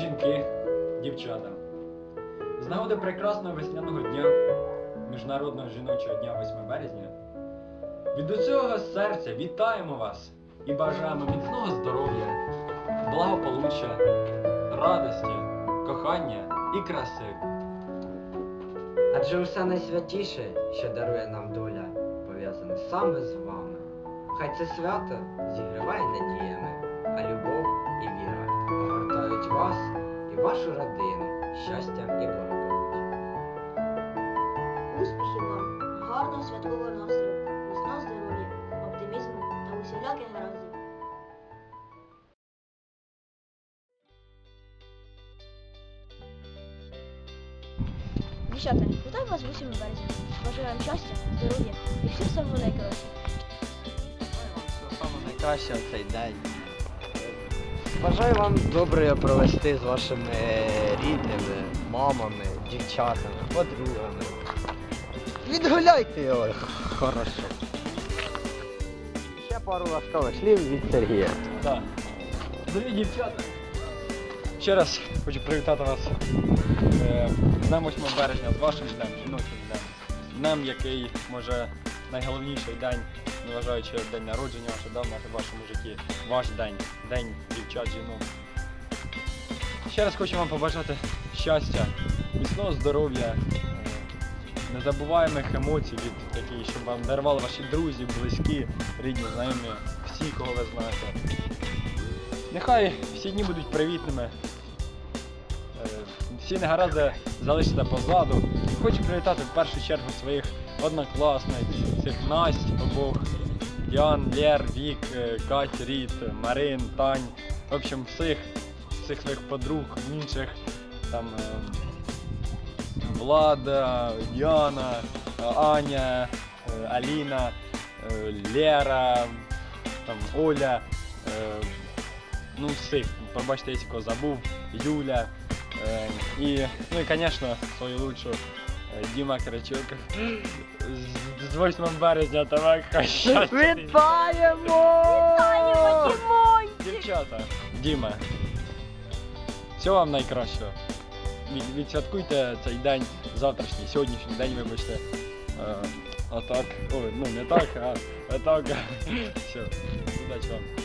жінки, дівчата. З нагоди прекрасного весняного дня, Міжнародного жіночого дня 8 березня, від усього серця вітаємо вас і бажаємо міцного здоров'я, благополуччя, радості, кохання і краси. Адже усе найсвятіше, що дарує нам доля, пов'язане саме з вами. Хай це свято зігріває вашу родину щастям і благополуччям. Успіхів вам, гарного святкового настрою, міцного здоров'я, оптимізму та усіляких гараздів. Дівчата, вітаю вас 8 березня. Бажаю вам щастя, здоров'я і всіх самого найкраще. Саме найкраще в цей день. Бажаю вам добре провести з вашими рідними, мамами, дівчатами, подругами. Відгуляйте його хорошо. Ще пару ласкавих слів від Сергія. Так. Дорогі дівчата. Ще раз хочу привітати вас е, з днем 8 березня, з вашим днем, жіночим днем. Днем, який може найголовніший день, незважаючи день народження давно в вашому житті. Ваш день, день дівчат, жінок. Ще раз хочу вам побажати щастя, міцного здоров'я, е, незабуваємих емоцій, від яких, щоб вам дарували ваші друзі, близькі, рідні, знайомі, всі, кого ви знаєте. Нехай всі дні будуть привітними. Е, Всі негаразди залишаться позаду. Хочу привітати в першу чергу своїх однокласниць, цих Насть обох, Ян, Лєр, Вік, е, Кать, Ріт, Марин, Тань. В общем, всіх, всіх своїх подруг, інших там е, Влада, Діана, е, Аня, е, Аліна, е, Лера, там Оля. е, ну, всіх, пробачте, якщо кого забув, Юля. Е, і, ну і, звісно, свою лучшу е, Діма Кричук. З, з 8 березня тебе щастя. Вітаємо! Дівчата, Діма. Всього вам найкращого. Від- Відсвяткуйте цей день, завтрашній, сьогоднішній день, вибачте. Е, отак. Ой, ну не так, а отак. Все, удачі вам.